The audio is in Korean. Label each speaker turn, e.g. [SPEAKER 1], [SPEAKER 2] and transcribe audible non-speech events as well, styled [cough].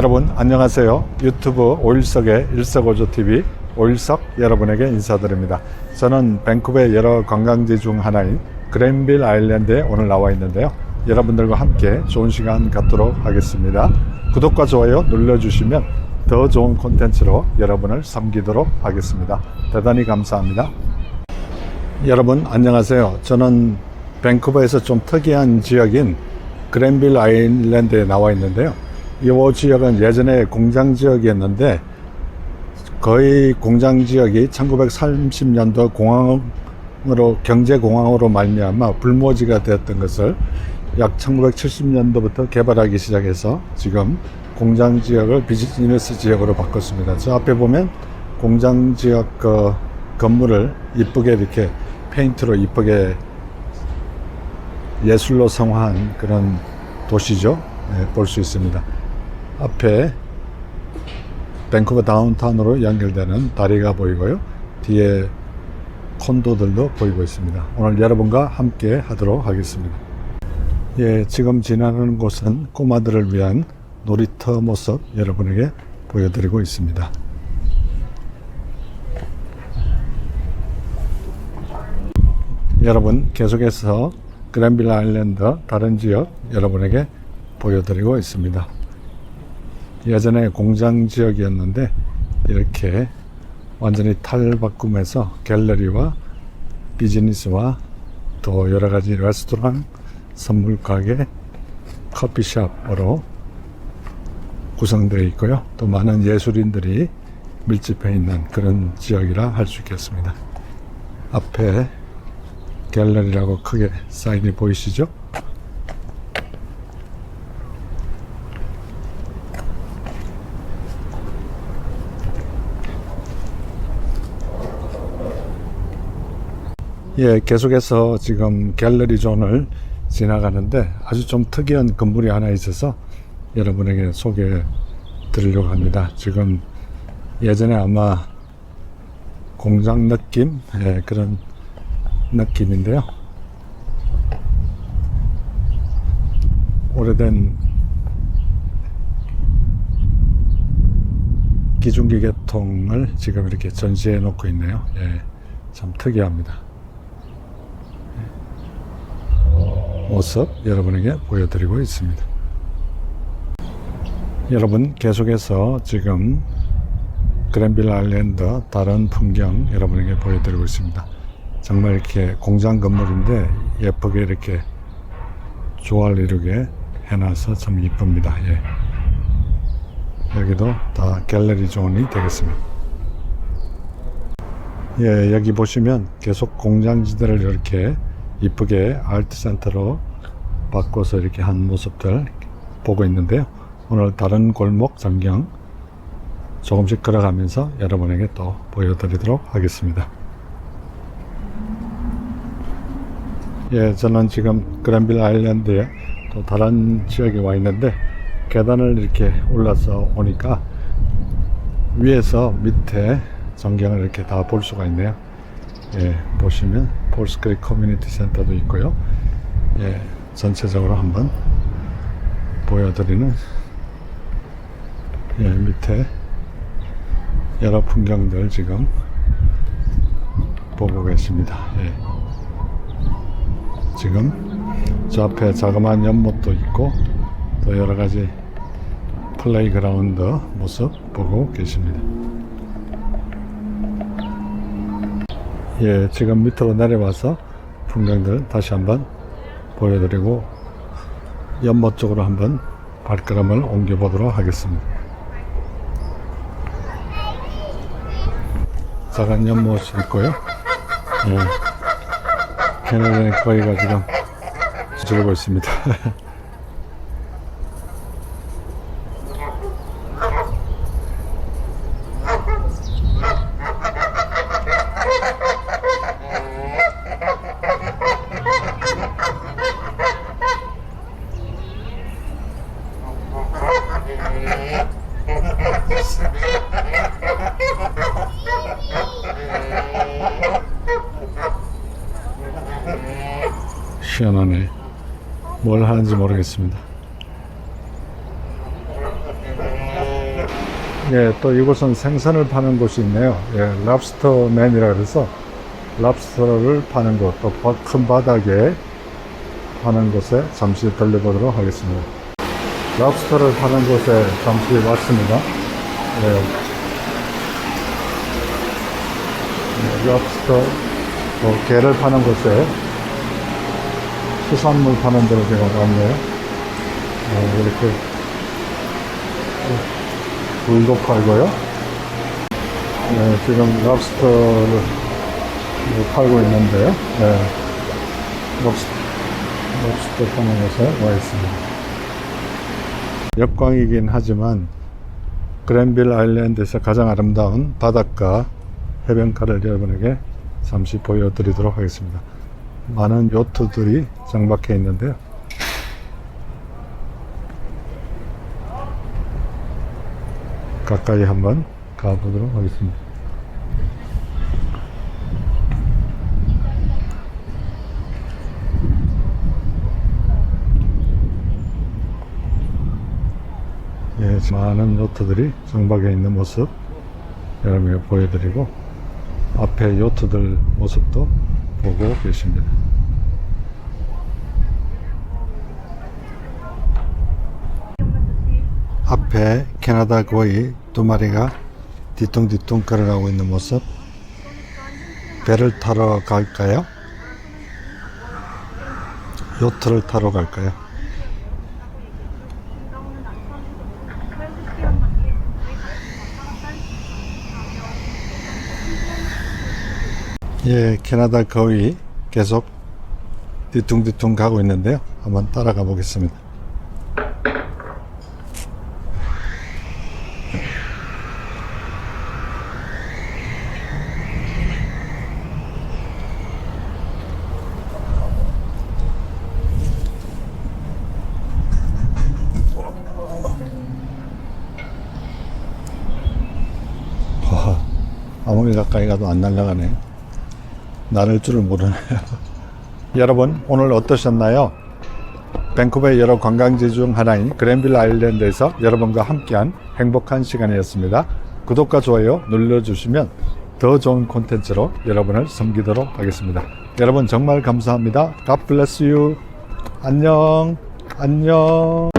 [SPEAKER 1] 여러분 안녕하세요. 유튜브 오일석의 일석오조TV 오일석 여러분에게 인사드립니다. 저는 밴쿠버의 여러 관광지 중 하나인 그랜빌 아일랜드에 오늘 나와 있는데요. 여러분들과 함께 좋은 시간 갖도록 하겠습니다. 구독과 좋아요 눌러주시면 더 좋은 콘텐츠로 여러분을 섬기도록 하겠습니다. 대단히 감사합니다. 여러분 안녕하세요. 저는 밴쿠버에서 좀 특이한 지역인 그랜빌 아일랜드에 나와 있는데요. 이 지역은 예전에 공장 지역이었는데 거의 공장 지역이 1930년도 공항으로 경제 공항으로 말미암아 불모지가 되었던 것을 약 1970년도부터 개발하기 시작해서 지금 공장 지역을 비즈니스 지역으로 바꿨습니다. 저 앞에 보면 공장 지역 그 건물을 이쁘게 이렇게 페인트로 이쁘게 예술로 성화한 그런 도시죠. 네, 볼수 있습니다. 앞에 밴쿠버 다운타운으로 연결되는 다리가 보이고요. 뒤에 콘도들도 보이고 있습니다. 오늘 여러분과 함께 하도록 하겠습니다. 예, 지금 지나는 곳은 꼬마들을 위한 놀이터 모습 여러분에게 보여드리고 있습니다. 여러분 계속해서 그랜빌 아일랜드 다른 지역 여러분에게 보여드리고 있습니다. 예전에 공장 지역이었는데 이렇게 완전히 탈바꿈해서 갤러리와 비즈니스와 또 여러 가지 레스토랑, 선물 가게, 커피숍으로 구성되어 있고요. 또 많은 예술인들이 밀집해 있는 그런 지역이라 할 수 있겠습니다. 앞에 갤러리라고 크게 사인이 보이시죠? 예, 계속해서 지금 갤러리 존을 지나가는데 아주 좀 특이한 건물이 하나 있어서 여러분에게 소개해 드리려고 합니다. 지금 예전에 아마 공장 느낌 예, 그런 느낌인데요. 오래된 기중기 계통을 지금 이렇게 전시해 놓고 있네요. 예, 참 특이합니다. 모습 여러분에게 보여드리고 있습니다. 여러분 계속해서 지금 그랜빌 아일랜드 다른 풍경 여러분에게 보여드리고 있습니다. 정말 이렇게 공장 건물인데 예쁘게 이렇게 조화를 이루게 해놔서 참 이쁩니다. 예. 여기도 다 갤러리 존이 되겠습니다. 예, 여기 보시면 계속 공장지대를 이렇게 이쁘게 아트 센터로 바꿔서 이렇게 한 모습들 보고 있는데요. 오늘 다른 골목 전경 조금씩 걸어가면서 여러분에게 또 보여드리도록 하겠습니다. 예, 저는 지금 그랜빌 아일랜드에 또 다른 지역에 와 있는데 계단을 이렇게 올라서 오니까 위에서 밑에 전경을 이렇게 다 볼 수가 있네요. 예, 보시면 폴스크리 커뮤니티 센터도 있고요. 예, 전체적으로 한번 보여드리는 예, 밑에 여러 풍경들 지금 보고 계십니다. 예. 지금 저 앞에 자그마한 연못도 있고 또 여러 가지 플레이그라운드 모습 보고 계십니다. 예, 지금 밑으로 내려와서 풍경들 다시 한번 보여드리고 연못 쪽으로 한번 발걸음을 옮겨 보도록 하겠습니다. 작은 연못이 있고요. 예, 캐나다의 거위가 지금 지르고 있습니다. [laughs] 희한하네. 뭘 하는지 모르겠습니다. 예, 또 이곳은 생선을 파는 곳이 있네요. 예, 랍스터맨이라 그래서 랍스터를 파는 곳, 또 큰 바닥에 파는 곳에 잠시 들려보도록 하겠습니다. 랍스터를 파는 곳에 잠시 왔습니다. 예, 예, 랍스터, 또 게를 파는 곳에 수산물 파는 데로 제가 왔네요. 어, 이렇게 굴도 팔고요. 네, 지금 랍스터를 팔고 있는데요. 네, 랍스터, 랍스터 파는 곳에 와 있습니다. 역광이긴 하지만 그랜빌 아일랜드에서 가장 아름다운 바닷가 해변가를 여러분에게 잠시 보여드리도록 하겠습니다. 많은 요트들이 장박해 있는데요. 가까이 한번 가보도록 하겠습니다. 예, 많은 요트들이 장박해 있는 모습 여러분에게 보여드리고 앞에 요트들 모습도 보고 계십니다. 앞에 캐나다 거위 두 마리가 뒤뚱뒤뚱 걸어가고 있는 모습 배를 타러 갈까요? 요트를 타러 갈까요? 예, 캐나다 거위 계속 뒤뚱뒤뚱 가고 있는데요. 한번 따라가 보겠습니다. 와, 아무리 가까이 가도 안 날아가네. 나를 줄을 모르네요. [laughs] 여러분, 오늘 어떠셨나요? 밴쿠버의 여러 관광지 중 하나인 그랜빌 아일랜드에서 여러분과 함께한 행복한 시간이었습니다. 구독과 좋아요 눌러주시면 더 좋은 콘텐츠로 여러분을 섬기도록 하겠습니다. 여러분 정말 감사합니다. God bless you. 안녕. 안녕.